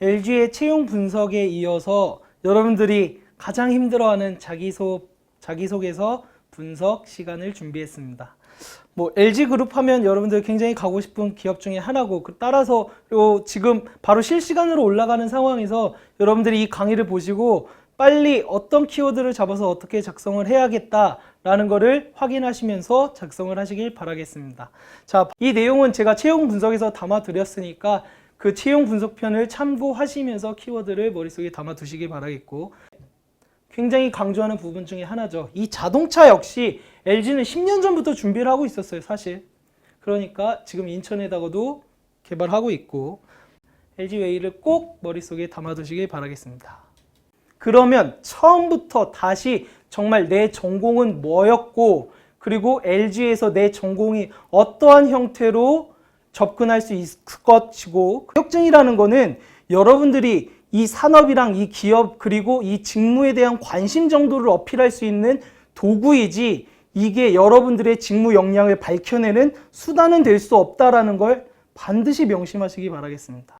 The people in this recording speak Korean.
LG의 채용 분석에 이어서 여러분들이 가장 힘들어하는 자기소, 자기소개서 분석 시간을 준비했습니다. 뭐 LG 그룹 하면 여러분들 굉장히 가고 싶은 기업 중에 하나고 그 따라서 요 지금 바로 실시간으로 올라가는 상황에서 여러분들이 이 강의를 보시고 빨리 어떤 키워드를 잡아서 어떻게 작성을 해야겠다라는 거를 확인하시면서 작성을 하시길 바라겠습니다. 자, 이 내용은 제가 채용 분석에서 담아 드렸으니까 그 채용 분석편을 참고하시면서 키워드를 머릿속에 담아 두시길 바라겠고 굉장히 강조하는 부분 중에 하나죠. 이 자동차 역시 LG는 10년 전부터 준비를 하고 있었어요, 사실. 그러니까 지금 인천에다가도 개발하고 있고 LG 웨이를 꼭 머릿속에 담아두시길 바라겠습니다. 그러면 처음부터 다시 정말 내 전공은 뭐였고 그리고 LG에서 내 전공이 어떠한 형태로 접근할 수 있을 것이고 협증이라는 거는 여러분들이 이 산업이랑 이 기업 그리고 이 직무에 대한 관심 정도를 어필할 수 있는 도구이지 이게 여러분들의 직무 역량을 밝혀내는 수단은 될 수 없다라는 걸 반드시 명심하시기 바라겠습니다.